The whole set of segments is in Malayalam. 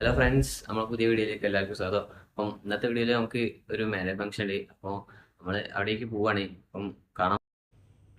ഹലോ ഫ്രണ്ട്സ് നമ്മൾ പുതിയ വീഡിയോയിലേക്ക് എല്ലാവർക്കും സ്വാഗതം. അപ്പം ഇന്നത്തെ വീഡിയോയിൽ നമുക്ക് ഒരു മാരേജ് ഫംഗ്ഷൻ ഉണ്ട്. അപ്പോൾ നമ്മൾ അവിടേക്ക് പോവാണ് അപ്പം കാണാം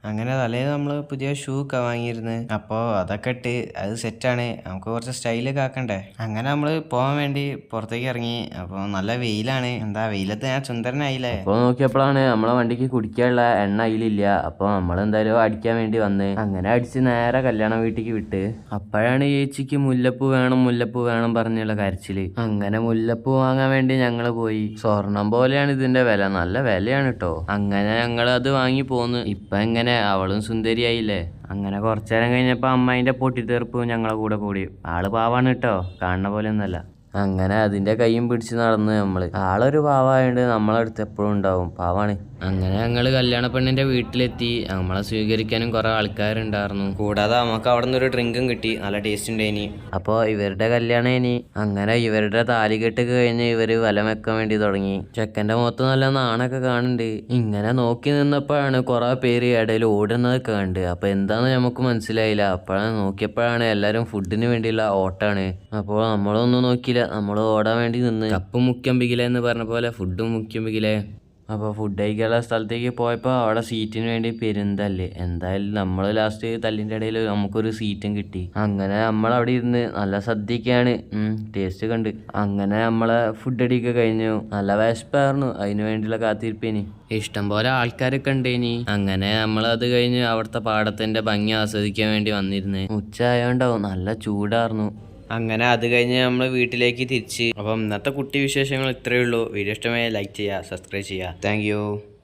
അങ്ങനെ തലേന്ന് നമ്മൾ പുതിയ ഷൂ ഒക്കെ വാങ്ങിയിരുന്നു. അപ്പോൾ അതൊക്കെ ഇട്ട് അത് സെറ്റാണ്. നമുക്ക് കുറച്ച് സ്റ്റൈലൊക്കെ ആക്കണ്ടേ? അങ്ങനെ നമ്മൾ പോകാൻ വേണ്ടി പുറത്തേക്ക് ഇറങ്ങി. അപ്പോൾ നല്ല വെയിലാണ്. എന്താ വെയിലത്ത് ഞാൻ സുന്ദരനായില്ലേ? അപ്പോൾ നോക്കിയപ്പോഴാണ് നമ്മളെ വണ്ടിക്ക് കുടിക്കാനുള്ള എണ്ണ അതിലില്ല. അപ്പോൾ നമ്മൾ എന്തായാലും അടിക്കാൻ വേണ്ടി വന്ന് അങ്ങനെ അടിച്ച് നേരെ കല്യാണ വീട്ടിലേക്ക് വിട്ട് അപ്പോഴാണ് ചേച്ചിക്ക് മുല്ലപ്പൂ വേണം മുല്ലപ്പൂ വേണം പറഞ്ഞുള്ള കരച്ചിൽ അങ്ങനെ മുല്ലപ്പൂ വാങ്ങാൻ വേണ്ടി ഞങ്ങൾ പോയി. സ്വർണം പോലെയാണ് ഇതിന്റെ വില. നല്ല വിലയാണ് കേട്ടോ അങ്ങനെ ഞങ്ങൾ അത് വാങ്ങി പോന്ന്. ഇപ്പം എങ്ങനെ അവളും സുന്ദരിയായില്ലേ? അങ്ങനെ കുറച്ചു നേരം കഴിഞ്ഞപ്പോൾ അമ്മായിന്റെ പൊട്ടിത്തെറുപ്പ് ഞങ്ങളെ കൂടെ കൂടി. ആൾ പാവാണ് കേട്ടോ കാണുന്ന പോലെ ഒന്നല്ല അങ്ങനെ അതിന്റെ കൈയും പിടിച്ച് നടന്ന് നമ്മൾ. ആളൊരു പാവായോണ്ട് നമ്മളടുത്ത് എപ്പോഴും ഉണ്ടാവും. പാവാണ്. അങ്ങനെ ഞങ്ങൾ കല്യാണ പെണ്ണിന്റെ വീട്ടിലെത്തി. നമ്മളെ സ്വീകരിക്കാനും കുറേ ആൾക്കാരുണ്ടായിരുന്നു. കൂടാതെ നമുക്ക് അവിടെ നിന്ന് ഒരു ഡ്രിങ്കും കിട്ടി. നല്ല ടേസ്റ്റ് ഉണ്ട് ഇനി അപ്പോൾ ഇവരുടെ കല്യാണം ഇനി. അങ്ങനെ ഇവരുടെ താലികെട്ട് കഴിഞ്ഞ് ഇവർ വലം വെക്കാൻ വേണ്ടി തുടങ്ങി. ചെക്കന്റെ മുഖത്ത് നല്ല നാണൊക്കെ കാണുന്നുണ്ട്. ഇങ്ങനെ നോക്കി നിന്നപ്പോഴാണ് കുറേ പേര് ഇടയിൽ ഓടുന്നത് കണ്ട്. അപ്പോൾ എന്താന്ന് നമുക്ക് മനസ്സിലായില്ല. അപ്പോഴാണ് നോക്കിയപ്പോഴാണ് എല്ലാരും ഫുഡിന് വേണ്ടിയുള്ള ഓട്ടാണ്. അപ്പോൾ നമ്മളൊന്നും നോക്കിയില്ല. നമ്മൾ ഓടാൻ വേണ്ടി നിന്ന്. കപ്പ് പികില എന്ന് പറഞ്ഞ പോലെ ഫുഡും മുഖ്യം പികിലേ. അപ്പോൾ ഫുഡ് കഴിക്കാനുള്ള സ്ഥലത്തേക്ക് പോയപ്പോൾ അവിടെ സീറ്റിന് വേണ്ടി പെരുന്തല്ലേ. എന്തായാലും നമ്മൾ ലാസ്റ്റ് തല്ലിന്റെ ഇടയിൽ നമുക്കൊരു സീറ്റും കിട്ടി. അങ്ങനെ നമ്മൾ അവിടെ ഇരുന്ന് നല്ല സദ്യക്കാണ് ടേസ്റ്റ് കണ്ട്. അങ്ങനെ നമ്മളെ ഫുഡ് അടിയൊക്കെ കഴിഞ്ഞു. നല്ല വിശപ്പായിരുന്നു. അതിന് വേണ്ടിയുള്ള കാത്തിരിപ്പേനി. ഇഷ്ടം പോലെ ആൾക്കാരൊക്കെ ഉണ്ടേനി. അങ്ങനെ നമ്മൾ അത് കഴിഞ്ഞ് അവിടുത്തെ പാടത്തിന്റെ ഭംഗി ആസ്വദിക്കാൻ വേണ്ടി വന്നിരുന്നു. ഉച്ച ആയോണ്ടാവും നല്ല ചൂടായിരുന്നു. അങ്ങനെ അത് കഴിഞ്ഞ് നമ്മൾ വീട്ടിലേക്ക് തിരിച്ച്. അപ്പം ഇന്നത്തെ കുട്ടി വിശേഷങ്ങൾ ഇത്രയേ ഉള്ളൂ. വീഡിയോ ഇഷ്ടമായ ലൈക്ക് ചെയ്യുക സബ്സ്ക്രൈബ് ചെയ്യുക. താങ്ക്